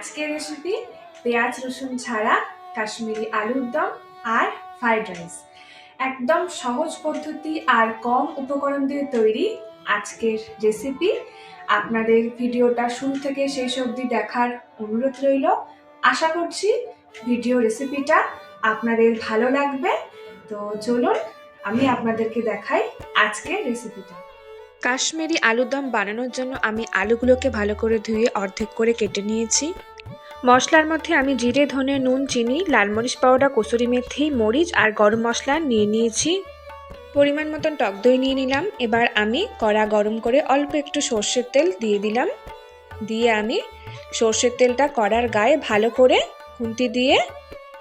আজকের রেসিপি পেঁয়াজ, রসুন ছাড়া, কাশ্মীরি আলুর দম আর ফ্রাইড রাইস একদম সহজ পদ্ধতি আর কম উপকরণ দিয়ে তৈরি আজকের রেসিপি আপনাদের ভিডিওটা শুরু থেকে শেষ অবধি দেখার অনুরোধ রইল। আশা করছি ভিডিও রেসিপিটা আপনাদের ভালো লাগবে। তো চলুন, আমি আপনাদেরকে দেখাই আজকের রেসিপিটা কাশ্মীরি আলুর দম বানানোর জন্য আমি আলুগুলোকে ভালো করে ধুয়ে অর্ধেক করে কেটে নিয়েছি। মশলার মধ্যে আমি জিরে, ধনে, নুন, চিনি, লাল মরিচ পাউডার, কসুরি মেথি, মরিচ আর গরম মশলা নিয়ে নিয়েছি। পরিমাণ মতন টক দই নিয়ে নিলাম। এবার আমি কড়া গরম করে অল্প একটু সর্ষের তেল দিয়ে দিলাম। দিয়ে আমি সর্ষের তেলটা কড়ার গায়ে ভালো করে খুন্তি দিয়ে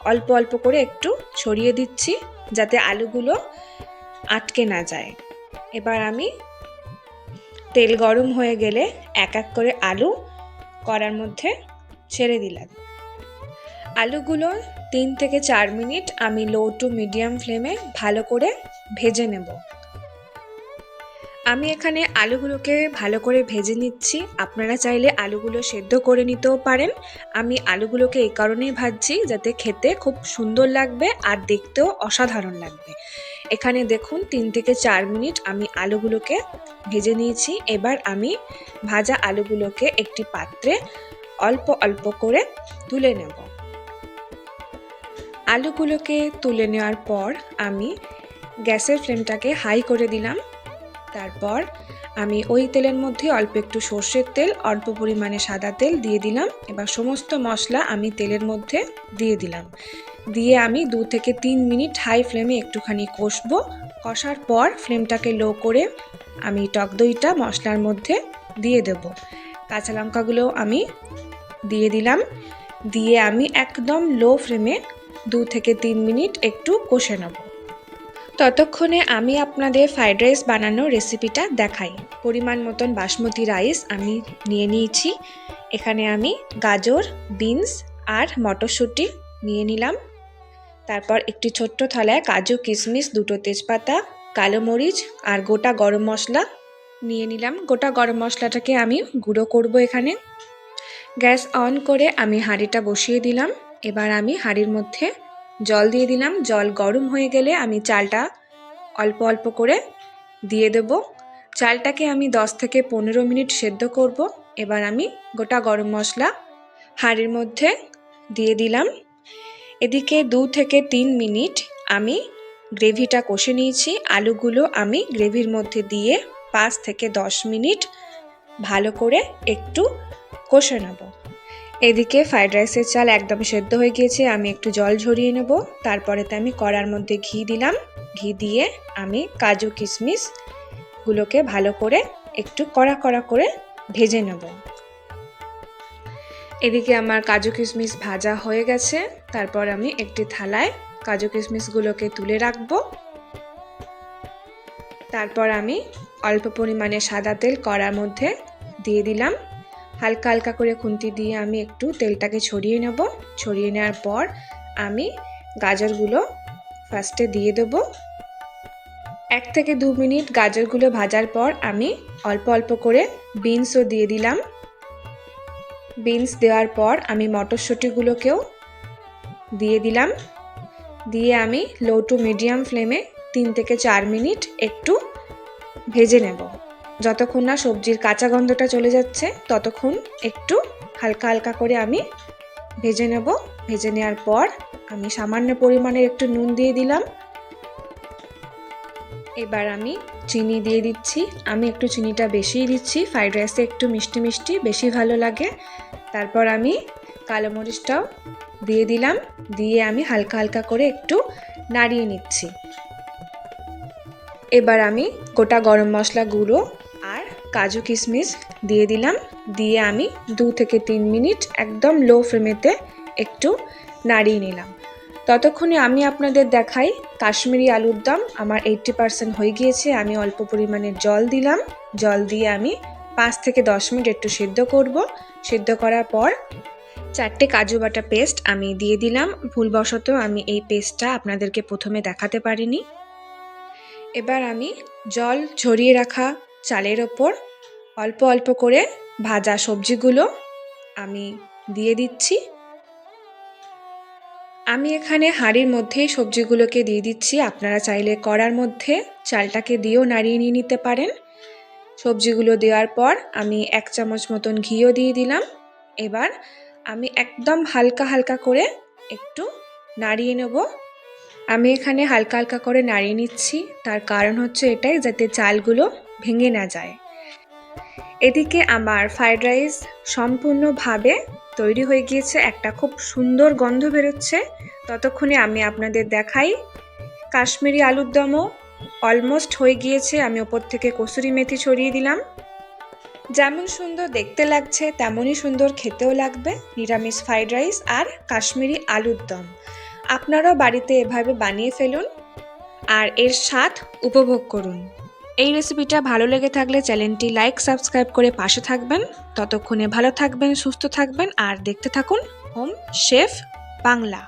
অল্প অল্প করে একটু ছড়িয়ে দিচ্ছি যাতে আলুগুলো আটকে না যায়। এবার আমি তেল গরম হয়ে গেলে এক এক করে আলু কড়ার মধ্যে ছেড়ে দিলাম। আলুগুলো তিন থেকে চার মিনিট আমি লো টু মিডিয়াম ফ্লেমে ভালো করে ভেজে নেব। আমি এখানে আলুগুলোকে ভালো করে ভেজে নিচ্ছি। আপনারা চাইলে আলুগুলো সেদ্ধ করে নিতেও পারেন। আমি আলুগুলোকে এই কারণেই ভাজছি যাতে খেতে খুব সুন্দর লাগবে আর দেখতেও অসাধারণ লাগবে। এখানে দেখুন তিন থেকে চার মিনিট আমি আলুগুলোকে ভেজে নিয়েছি। এবার আমি ভাজা আলুগুলোকে একটি পাত্রে অল্প অল্প করে তুলে নেব। আলুগুলোকে তুলে নেওয়ার পর আমি গ্যাসের ফ্লেমটাকে হাই করে দিলাম। তারপর আমি ওই তেলের মধ্যে অল্প একটু সর্ষের তেল, অল্প পরিমাণে সাদা তেল দিয়ে দিলাম। এবার সমস্ত মশলা আমি তেলের মধ্যে দিয়ে দিলাম। দিয়ে আমি দু থেকে তিন মিনিট হাই ফ্লেমে একটুখানি কষবো। কষার পর ফ্লেমটাকে লো করে আমি টক দইটা মশলার মধ্যে দিয়ে দেব। কাঁচা লঙ্কাগুলো আমি দিয়ে দিলাম। দিয়ে আমি একদম লো ফ্লেমে দু থেকে তিন মিনিট একটু কষে নেব। ততক্ষণে আমি আপনাদের ফ্রাইড রাইস বানানোর রেসিপিটা দেখাই। পরিমাণ মতন বাসমতি রাইস আমি নিয়ে নিয়েছি। এখানে আমি গাজর, বিনস আর মটরশুঁটি নিয়ে নিলাম। তারপর একটি ছোট্ট থালায় কাজু কিশমিশ, দুটো তেজপাতা, কালো মরিচ আর গোটা গরম মশলা নিয়ে নিলাম। গোটা গরম মশলাটাকে আমি গুঁড়ো করব এখানে। গ্যাস অন করে আমি হাঁড়িটা বসিয়ে দিলাম। এবার আমি হাঁড়ির মধ্যে জল দিয়ে দিলাম। জল গরম হয়ে গেলে আমি চালটা অল্প অল্প করে দিয়ে দেব। চালটাকে আমি 10 থেকে পনেরো মিনিট সেদ্ধ করব। এবার আমি গোটা গরম মশলা হাঁড়ির মধ্যে দিয়ে দিলাম। এদিকে দু থেকে তিন মিনিট আমি গ্রেভিটা কষে নিয়েছি। আলুগুলো আমি গ্রেভির মধ্যে দিয়ে পাঁচ থেকে দশ মিনিট ভালো করে একটু কষে নেব। এদিকে ফ্রাইড রাইসের চাল একদম সেদ্ধ হয়ে গিয়েছে, আমি একটু জল ঝরিয়ে নেব। তারপরেতে আমি কড়ার মধ্যে ঘি দিলাম। ঘি দিয়ে আমি কাজু কিশমিশ গুলোকে ভালো করে একটু কড়া কড়া করে ভেজে নেব। এদিকে আমার কাজু কিশমিশ ভাজা হয়ে গেছে। তারপর আমি একটি থালায় কাজু কিশমিশগুলোকে তুলে রাখব। তারপর আমি অল্প পরিমাণে সাদা তেল কড়ার মধ্যে দিয়ে দিলাম। হালকা হালকা করে খুন্তি দিয়ে আমি একটু তেলটাকে ছড়িয়ে নেব। ছড়িয়ে নেওয়ার পর আমি গাজরগুলো ফার্স্টে দিয়ে দেব। এক থেকে দু মিনিট গাজরগুলো ভাজার পর আমি অল্প অল্প করে বিনসও দিয়ে দিলাম। বিনস দেওয়ার পর আমি মটরশুঁটিগুলোকেও দিয়ে দিলাম। দিয়ে আমি লো টু মিডিয়াম ফ্লেমে তিন থেকে চার মিনিট একটু ভেজে নেব। যতক্ষণ না সবজির কাঁচা গন্ধটা চলে যাচ্ছে, ততক্ষণ একটু হালকা হালকা করে আমি ভেজে নেব। ভেজে নেওয়ার পর আমি সামান্য পরিমাণের একটু নুন দিয়ে দিলাম। এবার আমি চিনি দিয়ে দিচ্ছি। আমি একটু চিনিটা বেশিই দিচ্ছি। ফ্রাইড রাইসে একটু মিষ্টি মিষ্টি, বেশি ভালো লাগে। তারপর আমি কালো মরিচটাও দিয়ে দিলাম। দিয়ে আমি হালকা হালকা করে একটু নাড়িয়ে নিচ্ছি। এবার আমি গোটা গরম মশলা গুঁড়ো কাজু কিশমিশ দিয়ে দিলাম। দিয়ে আমি দু থেকে তিন মিনিট একদম লো ফ্লেমেতে একটু নাড়িয়ে নিলাম। ততক্ষণে আমি আপনাদের দেখাই কাশ্মীরি আলুর দম। আমার এইট্টি পারসেন্ট হয়ে গিয়েছে। আমি অল্প পরিমাণে জল দিলাম। জল দিয়ে আমি পাঁচ থেকে দশ মিনিট একটু সেদ্ধ করব। সেদ্ধ করার পর চারটে কাজু বাটা পেস্ট আমি দিয়ে দিলাম। ভুলবশত আমি এই পেস্টটা আপনাদেরকে প্রথমে দেখাতে পারিনি। এবার আমি জল ঝরিয়ে রাখা চালের ওপর অল্প অল্প করে ভাজা সবজিগুলো আমি দিয়ে দিচ্ছি। আমি এখানে হাঁড়ির মধ্যেই সবজিগুলোকে দিয়ে দিচ্ছি। আপনারা চাইলে কড়ার মধ্যে চালটাকে দিয়েও নাড়িয়ে নিয়ে নিতে পারেন। সবজিগুলো দেওয়ার পর আমি এক চামচ মতন ঘিও দিয়ে দিলাম। এবার আমি একদম হালকা হালকা করে একটু নাড়িয়ে নেব। আমি এখানে হালকা হালকা করে নাড়িয়ে নিচ্ছি। তার কারণ হচ্ছে এটাই যাতে চালগুলো ভেঙে না যায়। এদিকে আমার ফ্রাইড রাইস সম্পূর্ণভাবে তৈরি হয়ে গিয়েছে, একটা খুব সুন্দর গন্ধ বেরোচ্ছে। ততক্ষণে আমি আপনাদের দেখাই। কাশ্মীরি আলুর দমও অলমোস্ট হয়ে গিয়েছে, আমি ওপর থেকে কসুরি মেথি ছড়িয়ে দিলাম। যেমন সুন্দর দেখতে লাগছে, তেমনই সুন্দর খেতেও লাগবে, নিরামিষ ফ্রাইড রাইস আর কাশ্মীরি আলুর দম। আপনারাও বাড়িতে এভাবে বানিয়ে ফেলুন আর এর স্বাদ উপভোগ করুন। এই রেসিপিটা ভালো লেগে থাকলে চ্যানেলটি লাইক সাবস্ক্রাইব করে পাশে থাকবেন। ততক্ষণে ভালো থাকবেন, সুস্থ থাকবেন, আর দেখতে থাকুন হোম শেফ বাংলা।